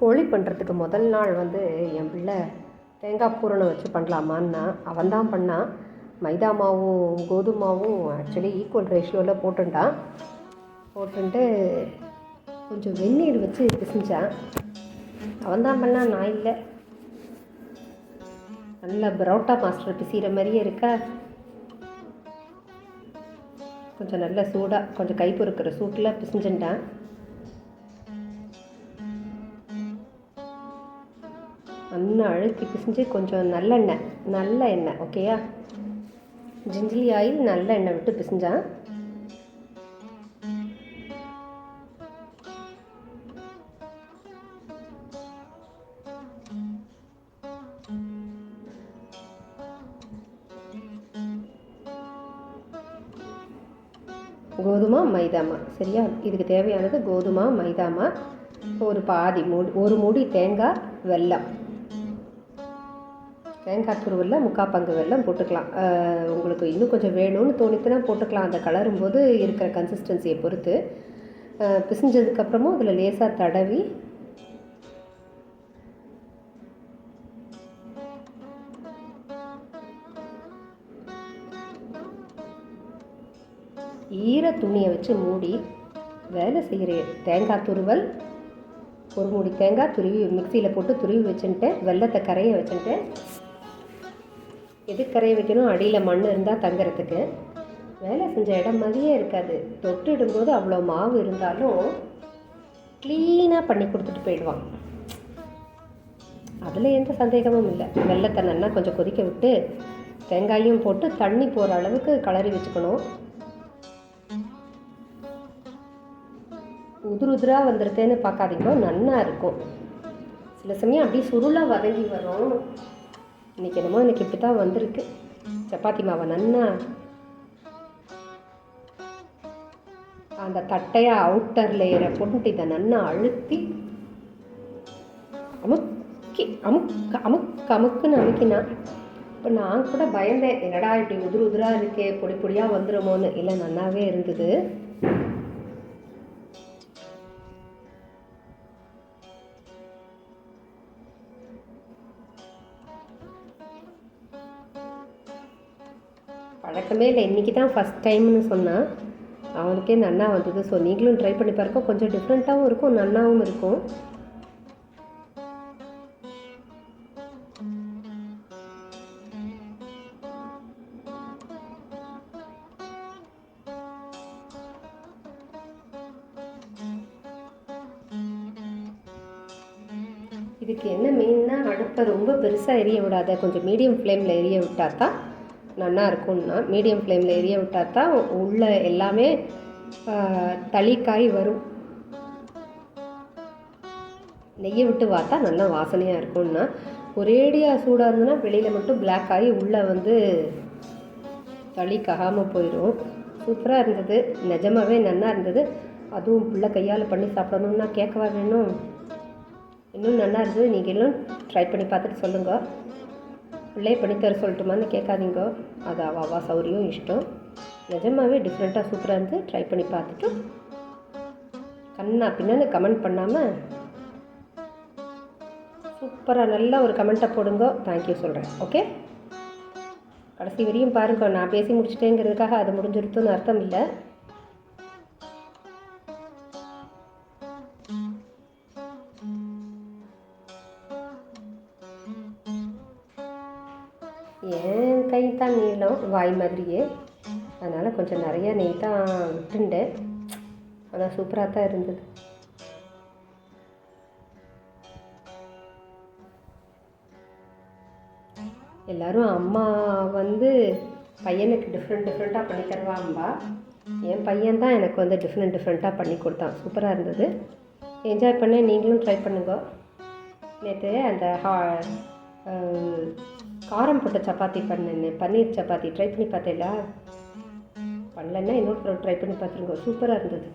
கோழி பண்ணுறதுக்கு முதல் நாள் வந்து என் பிள்ளை தேங்காய் பூரணை வச்சு பண்ணலாமான்னா அவன் தான் பண்ணான் மைதா மாவும் கோதுமை மாவும் ஆக்சுவலி ஈக்குவல் ரேஷியோவில் போட்டுட்டான். போட்டுட்டு கொஞ்சம் வெந்நீர் வச்சு பிசைஞ்சான். அவன் தான் பண்ணான் நான் இல்லை. நல்ல பரோட்டா மாஸ்டர் பிசிகிற மாதிரியே இருக்கா? கொஞ்சம் நல்ல சூடாக கொஞ்சம் கை பொறுக்கிற சூட்டில் பிசிஞ்சுட்டேன். நல்லா அழுத்தி பிசிஞ்சு கொஞ்சம் நல்லெண்ணெய் நல்ல எண்ணெய் ஓகேயா ஜிஞ்சிலி ஆயில் நல்ல எண்ணெய் விட்டு பிசிஞ்சான் கோதுமை மைதாமா சரியா? இதுக்கு தேவையானது கோதுமை மைதாமா ஒரு பாதி மூடி ஒரு மூடி தேங்காய் வெல்லம். தேங்காய் துருவலில் முக்கால் பங்கு வெல்லம் போட்டுக்கலாம். உங்களுக்கு இன்னும் கொஞ்சம் வேணும்னு தோணித்துனா போட்டுக்கலாம். அந்த கலரும் போது இருக்கிற கன்சிஸ்டன்சியை பொறுத்து. அஹ் பிசிஞ்சதுக்கப்புறமும் அதில் லேசாக தடவி. ஈர துணியை வச்சு மூடி வேலை செய்கிற தேங்காய் துருவல் ஒரு மூடி தேங்காய் துருவி மிக்சியில் போட்டு துருவி வச்சுட்டு வெள்ளத்தை கரைய வச்சுட்டு எது கரையை வைக்கணும்? அடியில் மண் இருந்தால் தங்குறதுக்கு. வேலை செஞ்ச இடம் மாதிரியே இருக்காது. தொட்டுடும்போது அவ்வளோ மாவு இருந்தாலும் க்ளீனாக பண்ணி கொடுத்துட்டு போயிடுவான். அதில் எந்த சந்தேகமும் இல்லை. வெள்ளத்தை நல்லா கொஞ்சம் கொதிக்க விட்டு தேங்காயும் போட்டு தண்ணி போகிற அளவுக்கு கலரி வச்சுக்கணும். உதிர் உதிராக வந்துருக்கேன்னு பார்க்காதீங்க. நன்னா இருக்கும். சில சமயம் அப்படியே சுருளாக வதங்கி வரும். இன்னைக்கு என்னமோ எனக்கு இப்படி தான் வந்திருக்கு. சப்பாத்தி மாவை நன்னா. அந்த தட்டையாக அவுட்டர் லேயரை போட்டு இதை நன்னா அழுத்தி அமுக்கி அமுக்கு அமுக்கு அமுக்குன்னு அமுக்கினா இப்போ நான் கூட பயந்தேன். என்னடா இப்படி உதிர் உதிராக இருக்கே பொடி பொடியாக வந்துடுமோன்னு இல்லை நல்லாவே இருந்தது. பழக்கமே இல்லை. இன்றைக்கி தான் ஃபஸ்ட் டைம்னு சொன்னான். அவனுக்கே நன்னா வந்தது. ஸோ நீங்களும் ட்ரை பண்ணி பாருங்க. கொஞ்சம் டிஃப்ரெண்ட்டாகவும் இருக்கும் நன்னாவும் இருக்கும். இதுக்கு என்ன மெயின்னா அடுப்பை ரொம்ப பெருசாக எரிய விடாத கொஞ்சம் மீடியம் ஃப்ளேமில் எரிய விட்டா தான் நல்லா இருக்கும்னா மீடியம் ஃப்ளேமில் எரிய விட்டால் தான் உள்ள எல்லாமே தளிக்காய் வரும். நெய்யை விட்டு பார்த்தா நல்லா வாசனையாக இருக்கும்னா ஒரேடியாக சூடாக இருந்ததுன்னா வெளியில் மட்டும் பிளாக் ஆகி உள்ளே வந்து தளி ககாமல் போயிடும் சூப்பராக இருந்தது. நிஜமாகவே நல்லா இருந்தது. அதுவும் பிள்ளை கையால் பண்ணி சாப்பிடணும்னா கேட்கவா வேணும்? இன்னும் நல்லா இருந்தது. நீங்களும் ட்ரை பண்ணி பார்த்துட்டு சொல்லுங்கள் பிள்ளைய பண்ணித்தர சொல்லட்டுமான்னு கேட்காதீங்க. அது அவாவா சௌரியம் இஷ்டம். நிஜமாவே டிஃப்ரெண்ட்டாக சூப்பராக இருந்து ட்ரை பண்ணி பார்த்துட்டு கண்ணா பின்னான்னு கமெண்ட் பண்ணாமல் சூப்பராக நல்ல ஒரு கமெண்ட்டை போடுங்க. தேங்க்யூ சொல்கிறேன் ஓகே கடைசி வரையும் பாருங்க. நான் பேசி முடிச்சிட்டேங்கிறதுக்காக அது முடிஞ்சிருத்துன்னு அர்த்தம் இல்லை. என் கை தான் நீளம் வாய் மாதிரியே. அதனால் கொஞ்சம் நிறைய நெய் தான் விட்டுண்டேன். ஆனால் சூப்பராக தான் இருந்தது. எல்லோரும் அம்மா வந்து பையனுக்கு டிஃப்ரெண்ட் டிஃப்ரெண்ட்டாக பண்ணி தருவாம்பா. என் பையன் தான் எனக்கு வந்து டிஃப்ரெண்ட் டிஃப்ரெண்ட்டாக பண்ணி கொடுத்தான். சூப்பராக இருந்தது. என்ஜாய் பண்ண நீங்களும் ட்ரை பண்ணுங்க. நேற்று அந்த ஹா காரம் போட்ட சப்பாத்தி பண்ணேன் பன்னீர் சப்பாத்தி ட்ரை பண்ணி பார்த்தேல பண்ணலன்னா இன்னொரு ட்ரை பண்ணி பார்த்துருங்க. சூப்பராக இருந்தது.